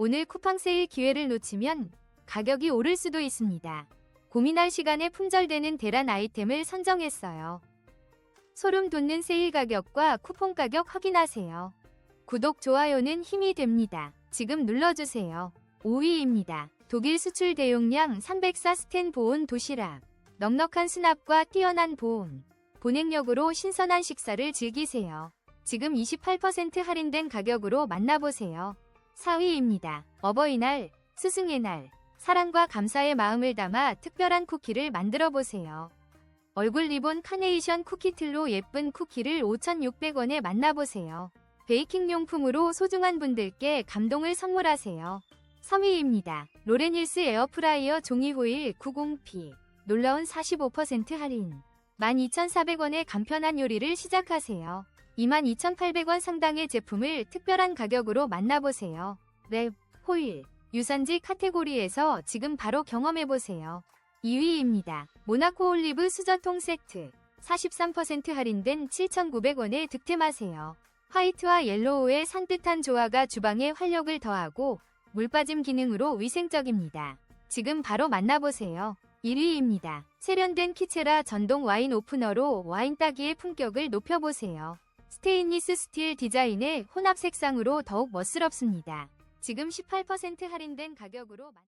오늘 쿠팡 세일 기회를 놓치면 가격이 오를 수도 있습니다. 고민할 시간에 품절되는 대란 아이템을 선정했어요. 소름 돋는 세일 가격과 쿠폰 가격 확인하세요. 구독, 좋아요는 힘이 됩니다. 지금 눌러주세요. 5위입니다. 독일 수출 대용량 304 스텐 보온 도시락. 넉넉한 수납과 뛰어난 보온. 보냉력으로 신선한 식사를 즐기세요. 지금 28% 할인된 가격으로 만나보세요. 4위입니다. 어버이날, 스승의 날, 사랑과 감사의 마음을 담아 특별한 쿠키를 만들어 보세요. 얼굴 리본 카네이션 쿠키 틀로 예쁜 쿠키를 5,600원에 만나보세요. 베이킹 용품으로 소중한 분들께 감동을 선물하세요. 3위입니다. 로렌힐스 에어프라이어 종이 호일 90P. 놀라운 45% 할인. 12,400원의 간편한 요리를 시작하세요. 22,800원 상당의 제품을 특별한 가격으로 만나보세요. 랩, 호일, 유산지 카테고리에서 지금 바로 경험해보세요. 2위입니다. 모나코 올리브 수저통 세트. 43% 할인된 7,900원에 득템하세요. 화이트와 옐로우의 산뜻한 조화가 주방에 활력을 더하고 물빠짐 기능으로 위생적입니다. 지금 바로 만나보세요. 1위입니다. 세련된 키체라 전동 와인 오프너로 와인 따기의 품격을 높여보세요. 스테인리스 스틸 디자인의 혼합 색상으로 더욱 멋스럽습니다. 지금 18% 할인된 가격으로 만-